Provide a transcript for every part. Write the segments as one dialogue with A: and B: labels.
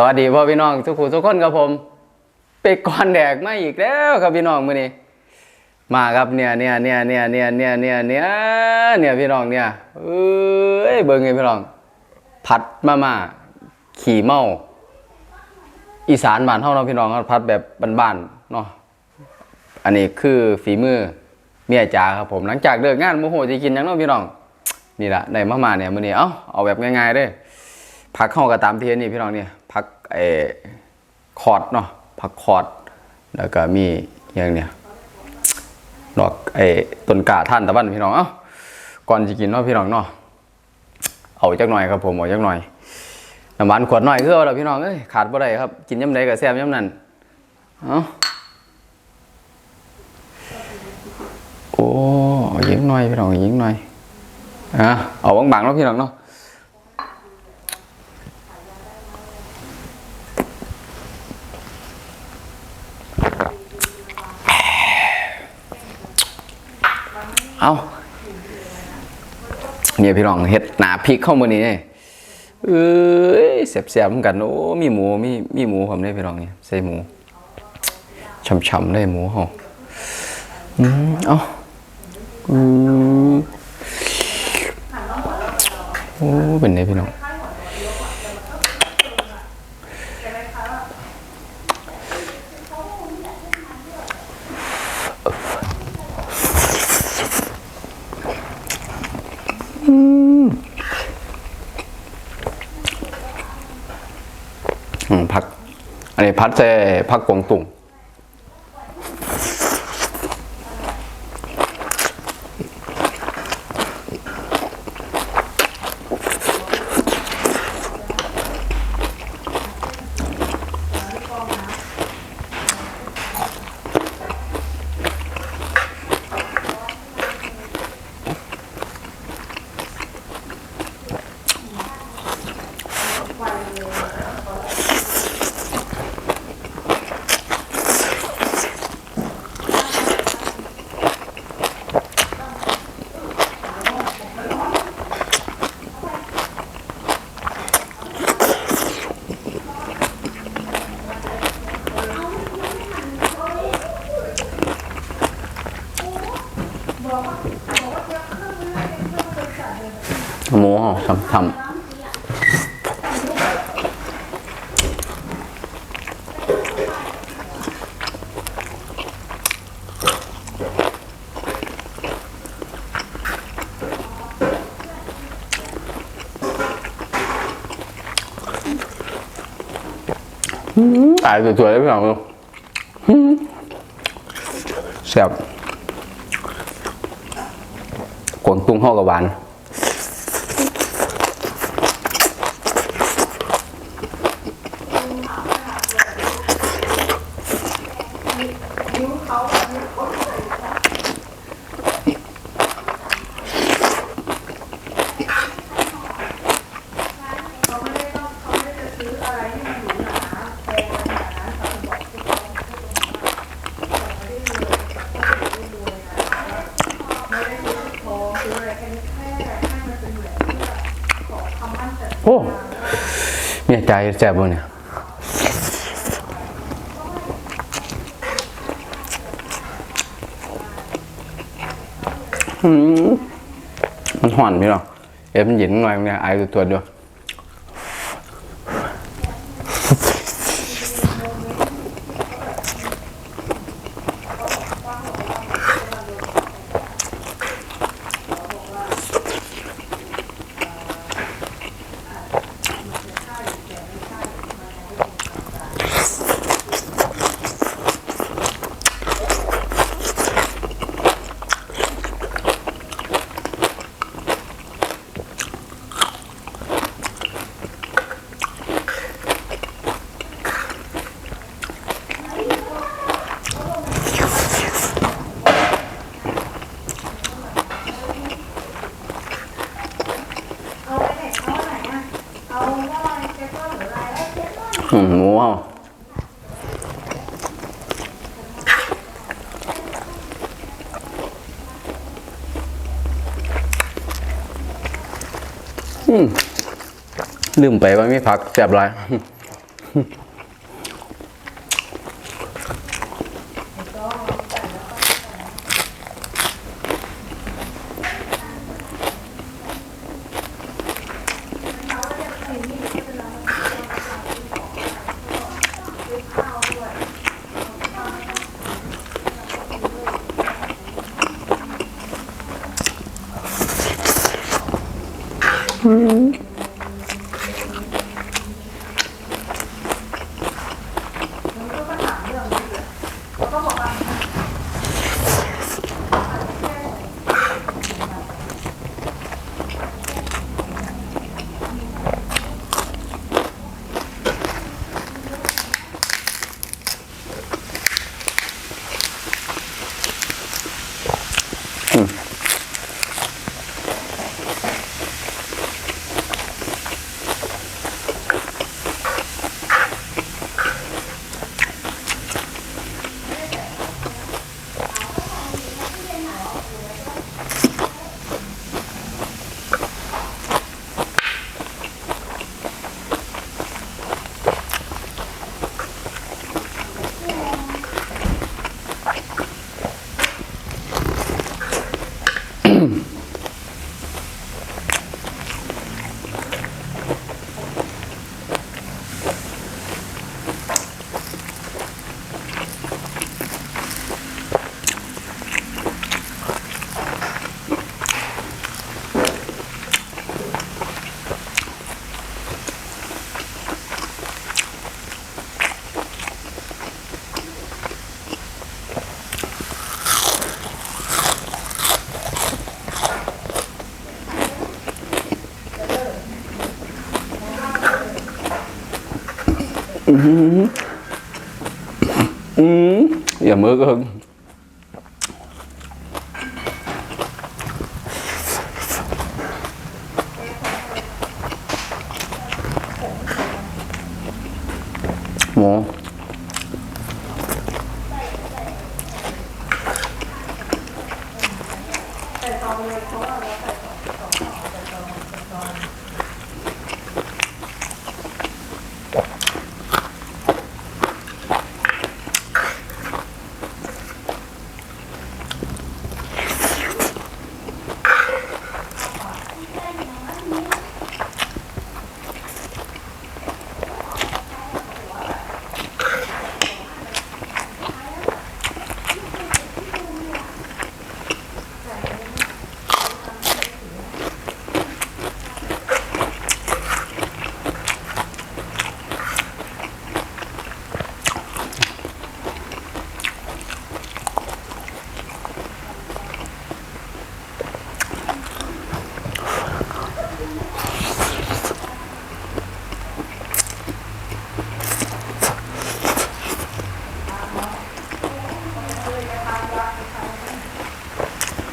A: สวัสดีพ่อพี่น้องทุกคนทุกคนครับผมเป็กก่อนแดกมาอีกแล้วครับพี่น้องมื้อนี้มาครับเนี่ยเนี่ยเนี่ยเนี่ยเนี่ยเนี่ยเนี่ยเนี่ยเนี่ยพี่น้องเนี่ยเอ้ยเบิ่งไงพี่น้องผัดมาม่าขี่เมาอีสานบ้านเฮาเนาะพี่น้องครับผัดแบบบ้านๆเนาะอันนี้คือฝีมือเมียจ๋าครับผมหลังจากเลิกงานโมโหจะกินยังเนาะพี่น้องนี่แหละได้มาม่าเนี่ยมื้อนี้เอ้าเอาแบบง่ายๆเด้อผักเข้ากับตามเทียนนี่พี่น้องเนี่ย ผักเออคอร์ดเนาะผักคอร์ดแล้วก็มีอย่างเนี่ยดอกไอ้ต้นกาท่านตะวันพี่น้องเอ้าก่อนจะกินเนาะพี่น้องเนาะเอาจักหน่อยครับผมเอาจักหน่อยน้ำหวานขวดหน่อยคือเอาละพี่น้องเอ้ยขาดบ่ได้ครับ กินย่ำใดก็แซ่บย่ำนั้นเอ้าโอ้เยิงหน่อยพี่น้องเยิงหน่อยอะเอาบางๆเนาะพี่น้องเนาะ เอาเนี่ยพี่น้องเห็ดหนาพริกเข้ามือนี้เนี่ยเอ้ยเสียบๆเหมือนกันโอ้มีหมูมีมีหมูผมได้พี่น้องเนี่ยใส่หมูช่ำๆได้หมูเหรออืมเอาอืมโอ้เป็นไงพี่น้อง 밭에 박공뚱 ทำทำตายสวยๆเลยพี่น้องดูแซ่บกวางตุ้งห่อกับหวาน โอ้เมีย ใจแซ่บบ่เนี่ยอืมมันห่อนพี่เนาะเอ๊ะมันเย็นหน่อยเนี่ยไอตัวตัวด้วย หมูเอาอืมลืมไปว่ามีผักแสบหลาย อืมอย่า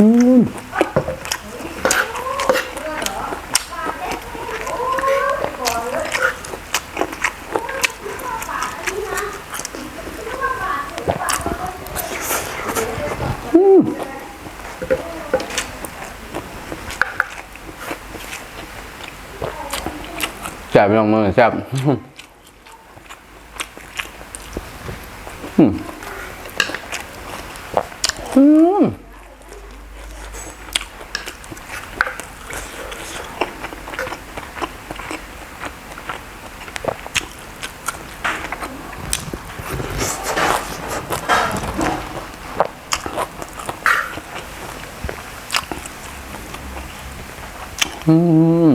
A: แซ่บลงมือแซ่บอืมอืมอืม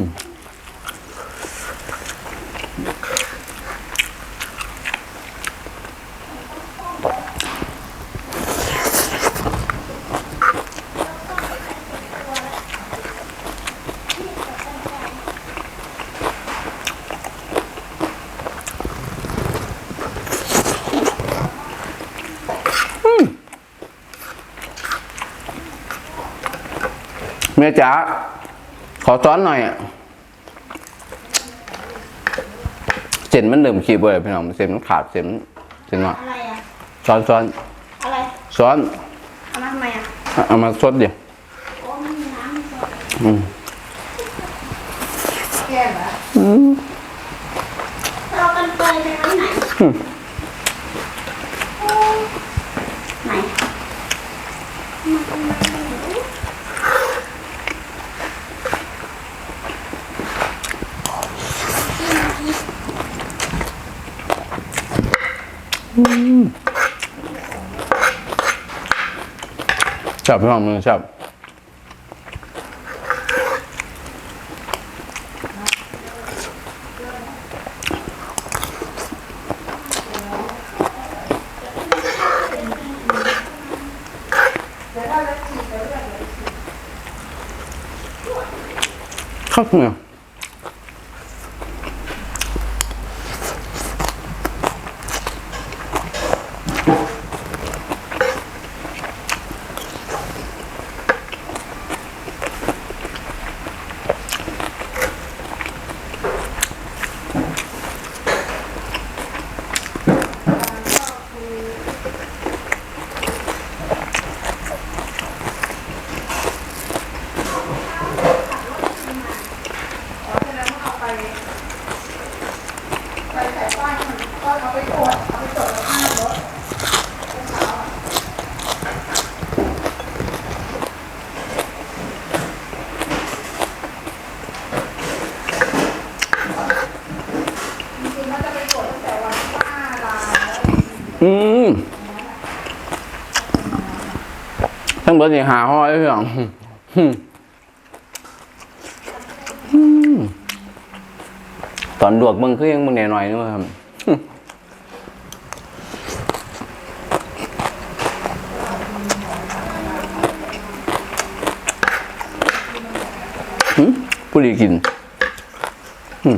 A: เมียจ๋าขอซ้อนหน่อยอะเส้นมันเริ่มขีดบ่เลยพี่น้องเส้นมันขาดเส้นมันเส้นหน่อย
B: อะไรอะ
A: ซ้อนซ้อน
B: อะไร
A: ซ้อน
B: เอามาทำไมอะ
A: เอาเอามาซดเดี๋ยว
B: โอ้ไม่มีน้ำมีซอส
A: อืม
B: แก้เหรอเรากันเปยไปไว้ไหนไหน
A: จับพี่น้องมือจับ เบิดนี่หาห้อยพี่น้องตอนดวกมึงคือยังมึงแหน่หน่อยนึงว่าครับผู้ดีกิน อืม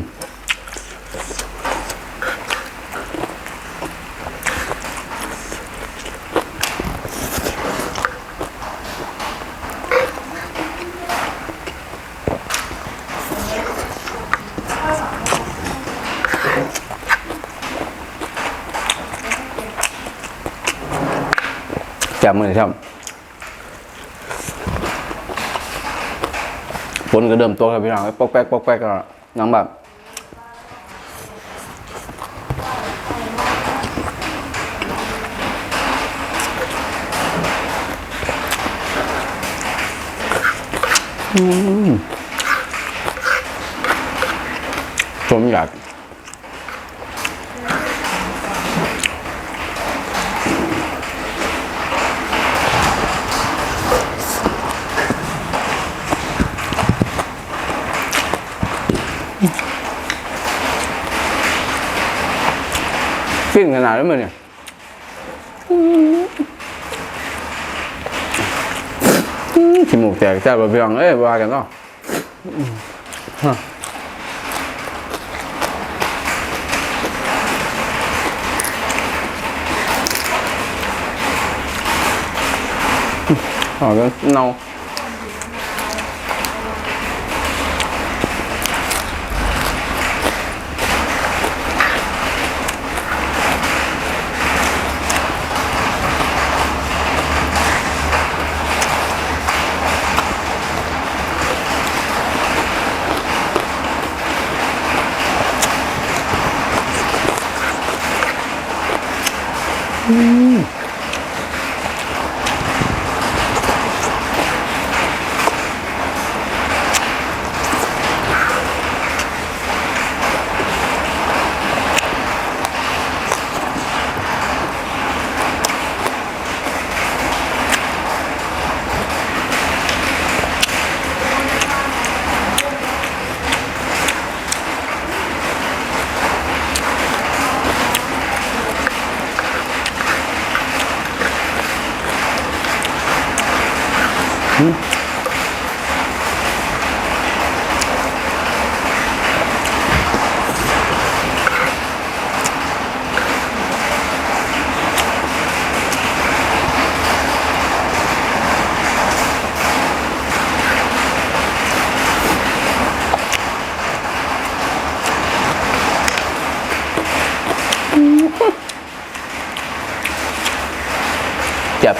A: มือครับฝนก็เดิมตัวครับพี่น้องปอกแป๊กปอกแป๊กก็น้องแบบอืมผมอยาก ฟินขนาดนั้นเลยเนี่ยขีมูกแตกจ้าบะเพียงเอ้ยว่ากันเนาะฮะอ๋อก็เนา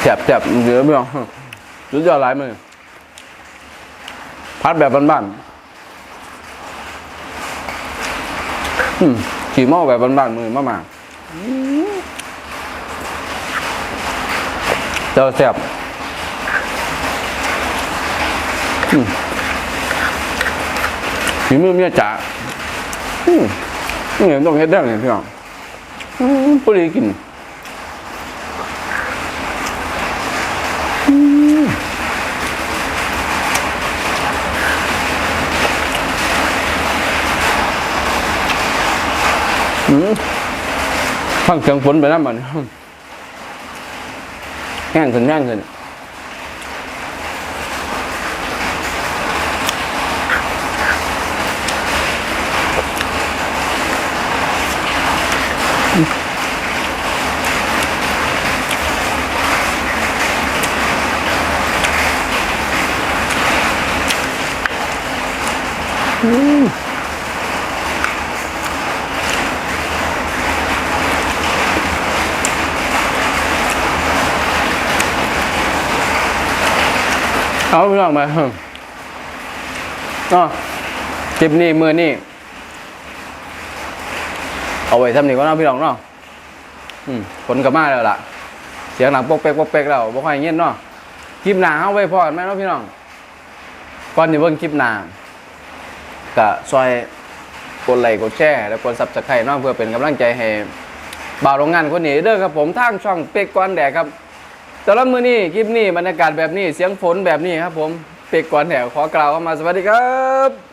A: จ็บเจ็บเจ็บเหลือไม่เอารู้จะอะไรมั้ยพัดแบบบ้านๆขี่หม้อแบบบ้านๆมือมามาเจ้าแซ่บอืมฝีมือเมียจ๋านี่ต้องเฮ็ดได้เลยพี่น้องอืมพอดีกินอืมอืม ฟังเสียงฝนไปแล้วมันแห้งขึ้นแห้งขึ้น เอาพี่น้องมาเนาะคลิปนี้มือนี่เอาไว้ทำนี่ก็นาะพี่น้องเนาะอืมผลกลับมาแล้วล่ะ เสียงหลังปกเป๊กปกเป๊กแล้วบ่ค่อยเงี้ยเนาะคลิปหนาเอาไว้พอกันไหมเนาะพี่น้องก่อนที่เบิ่งคลิปหนาก็ซอยกดไลค์กดแชร์แล้วกดซับสไครต์เนาะเพื่อเป็นกำลังใจให้บ่าวโรงงานคนนี้เด้อครับผมทางช่องเป็กก้อนแดกครับ สำหรับมือนี้คลิปนี้บรรยากาศแบบนี้เสียงฝนแบบนี้ครับผมเป็กก่อนแถวขอกล่าวเข้ามาสวัสดีครับ